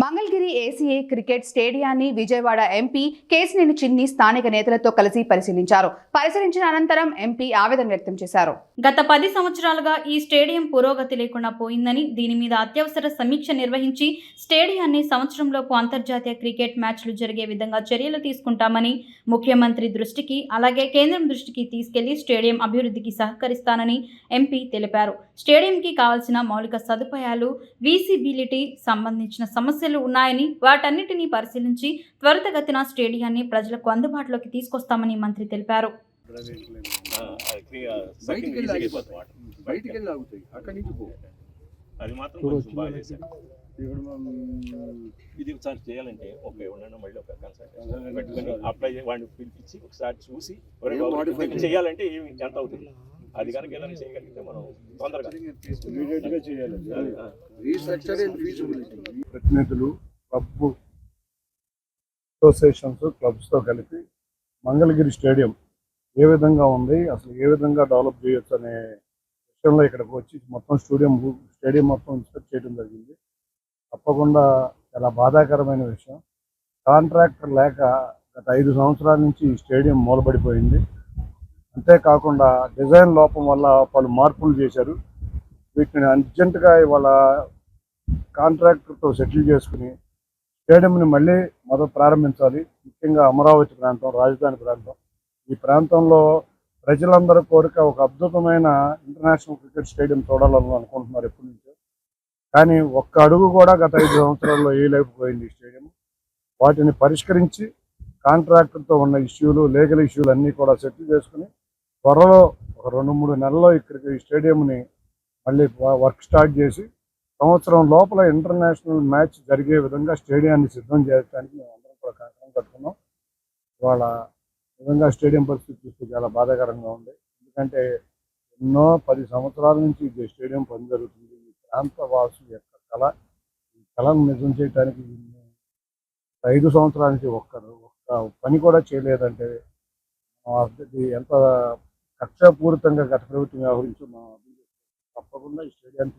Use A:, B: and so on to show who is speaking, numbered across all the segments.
A: Mangalagiri ACA cricket స్టేడియాన్ని Vijayawada MP Kesineni Chinni స్థానిక నేతలతో కలిసి పరిశీలించారు. పరిశీలించిన అనంతరం ఎంపీ ఆవేదన వ్యక్తం చేశారు.
B: గత పది సంవత్సరాలుగా ఈ స్టేడియం పురోగతి లేకుండా పోయిందని దీని మీద అత్యవసర సమీక్ష నిర్వహించి స్టేడియాన్ని సంవత్సరంలోపు అంతర్జాతీయ క్రికెట్ మ్యాచ్లు జరిగే విధంగా చర్యలు తీసుకుంటామని ముఖ్యమంత్రి దృష్టికి అలాగే కేంద్రం దృష్టికి తీసుకెళ్ళి స్టేడియం అభివృద్ధికి సహకరిస్తానని ఎంపీ తెలిపారు. స్టేడియంకి కావాల్సిన మౌలిక సదుపాయాలు వీసీబిలిటీ సంబంధించిన సమస్యలు ఉన్నాయని వాటన్నిటినీ పరిశీలించి త్వరితగతిన స్టేడియాన్ని ప్రజలకు అందుబాటులోకి తీసుకొస్తామని మంత్రి తెలిపారు.
C: అది మాత్రం కొంచెం బాగా చేశారు. ఇది ఒకసారి చేయాలంటే ఓకే ఉండండి మళ్ళీ ఒక కన్సల్టేషన్ పెట్టుకొని అప్లై వాడిని పిలిపించి ఒకసారి చూసి చేయాలంటే ఏమి ఎంత అవుతుంది? అది కనుక ఏదైనా చేయగలిగితే మనం తొందరగా.
D: ఇమీడియట్గా చేయాలి
E: ప్రతినిధులు క్లబ్ అసోసియేషన్స్ క్లబ్స్తో కలిపి మంగళగిరి స్టేడియం ఏ విధంగా ఉంది అసలు ఏ విధంగా డెవలప్ చేయొచ్చు అనే విషయంలో ఇక్కడికి వచ్చి మొత్తం స్టేడియం స్టేడియం మొత్తం ఇన్స్పెక్ట్ చేయడం జరిగింది. తప్పకుండా చాలా బాధాకరమైన విషయం. కాంట్రాక్టర్ లేక గత ఐదు సంవత్సరాల నుంచి ఈ స్టేడియం మూలబడిపోయింది. అంతేకాకుండా డిజైన్ లోపం వల్ల పలు మార్పులు చేశారు. వీటిని అర్జెంటుగా ఇవాళ కాంట్రాక్టర్తో సెటిల్ చేసుకుని స్టేడియంని మళ్ళీ మొదలు ప్రారంభించాలి. ముఖ్యంగా అమరావతి ప్రాంతం రాజధాని ప్రాంతం. ఈ ప్రాంతంలో ప్రజలందరూ కోరిక ఒక అద్భుతమైన ఇంటర్నేషనల్ క్రికెట్ స్టేడియం చూడాలని అనుకుంటున్నారు ఎప్పటి నుంచో. కానీ ఒక్క అడుగు కూడా గత ఐదు సంవత్సరాల్లో వేయలేకపోయింది ఈ స్టేడియం. వాటిని పరిష్కరించి కాంట్రాక్టర్తో ఉన్న ఇష్యూలు లీగల్ ఇష్యూలు అన్నీ కూడా సెటిల్ చేసుకుని త్వరలో ఒక రెండు మూడు నెలల్లో ఇక్కడికి ఈ స్టేడియంని మళ్ళీ వర్క్ స్టార్ట్ చేసి సంవత్సరం లోపల ఇంటర్నేషనల్ మ్యాచ్ జరిగే విధంగా స్టేడియాన్ని సిద్ధం చేయడానికి మేము అందరం కూడా కంకణం కట్టుకున్నాం ఇవాళ నిజంగా స్టేడియం పరిస్థితి చూస్తే చాలా బాధాకరంగా ఉంది. ఎందుకంటే ఎన్నో పది సంవత్సరాల నుంచి ఈ స్టేడియం పని జరుగుతుంది. ఈ ప్రాంత వాసు యొక్క కళ ఈ కళను నిజం చేయడానికి ఐదు సంవత్సరాల నుంచి ఒక్క ఒక్క పని కూడా చేయలేదంటే ఎంత కక్షపూరితంగా గత ప్రభుత్వం వ్యవహరించు తప్పకుండా ఈ స్టేడియాన్ని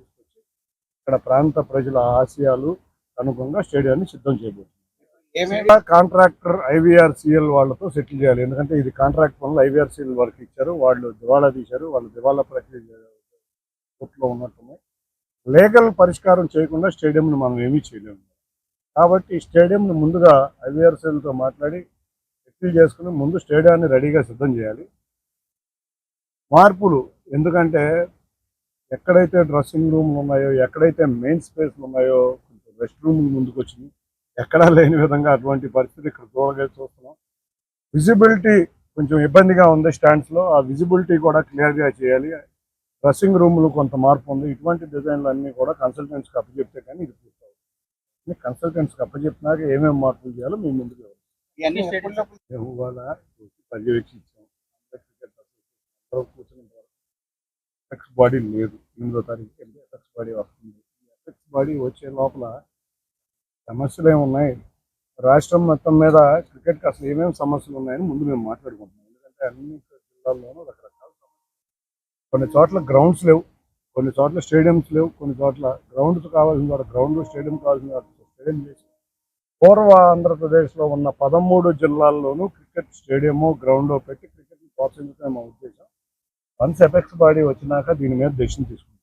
E: ఇక్కడ ప్రాంత ప్రజల ఆశయాలు అనుగుణంగా స్టేడియాన్ని సిద్ధం చేయబోతుంది కాంట్రాక్టర్ ఐవీఆర్సీఎల్ వాళ్ళతో సెటిల్ చేయాలి. ఎందుకంటే ఇది కాంట్రాక్ట్ పనులు ఐవీఆర్సీఎల్ వరకు ఇచ్చారు వాళ్ళు దివాళా తీశారు వాళ్ళు దివాళా ప్రక్రియ కోర్టులో ఉన్నట్టున్నాయి. లీగల్ పరిష్కారం చేయకుండా స్టేడియంని మనం ఏమీ చేయలేము. కాబట్టి స్టేడియంని ముందుగా ఐవీఆర్సీఎల్తో మాట్లాడి సెటిల్ చేసుకుని ముందు స్టేడియాన్ని రెడీగా సిద్ధం చేయాలి. మార్పులు ఎందుకంటే ఎక్కడైతే డ్రెస్సింగ్ రూమ్లు ఉన్నాయో ఎక్కడైతే మెయిన్ స్పేస్లు ఉన్నాయో కొంచెం రెస్ట్ రూమ్ ముందుకు వచ్చింది ఎక్కడా లేని విధంగా అటువంటి పరిస్థితి ఇక్కడ చూడగా చూస్తున్నాం. విజిబిలిటీ కొంచెం ఇబ్బందిగా ఉంది స్టాండ్స్లో ఆ విజిబిలిటీ కూడా క్లియర్గా చేయాలి. డ్రెస్సింగ్ రూమ్లు కొంత మార్పు ఉంది. ఇటువంటి డిజైన్లు అన్నీ కూడా కన్సల్టెంట్స్కి అప్పచెప్తే కానీ ఇది పూర్తవుతుంది కన్సల్టెంట్స్కి అప్పచెప్పినాక ఏమేమి మార్పులు చేయాలో మేము ముందుకు ఇవాళ వచ్చి పర్యవేక్షించాం. అందరూ కూర్చుని ఎఫెక్ట్స్ బాడీ లేదు. ఎనిమిదో తారీఖు వెళ్తే ఎఫెక్ట్స్ బాడీ వస్తుంది. ఎఫెక్ట్స్ బాడీ వచ్చే లోపల సమస్యలు ఏమున్నాయి? రాష్ట్రం మొత్తం మీద క్రికెట్కి అసలు ఏమేమి సమస్యలు ఉన్నాయని ముందు మేము మాట్లాడుకుంటున్నాం. ఎందుకంటే అన్ని జిల్లాల్లోనూ రకరకాల కొన్ని చోట్ల గ్రౌండ్స్ లేవు. కొన్ని చోట్ల స్టేడియంస్ లేవు. కొన్ని చోట్ల గ్రౌండ్స్ కావాల్సిన చోట గ్రౌండ్ స్టేడియం కావాల్సిన చోట స్టేడియం చేసి పూర్వ ఆంధ్రప్రదేశ్లో ఉన్న పదమూడు జిల్లాల్లోనూ క్రికెట్ స్టేడియము గ్రౌండ్ పెట్టి క్రికెట్ని ప్రోత్సహించడం మా ఉద్దేశం. వన్స్ ఎఫెక్ట్స్ బాడీ వచ్చినాక దీని మీద డెసిషన్ తీసుకుంటాం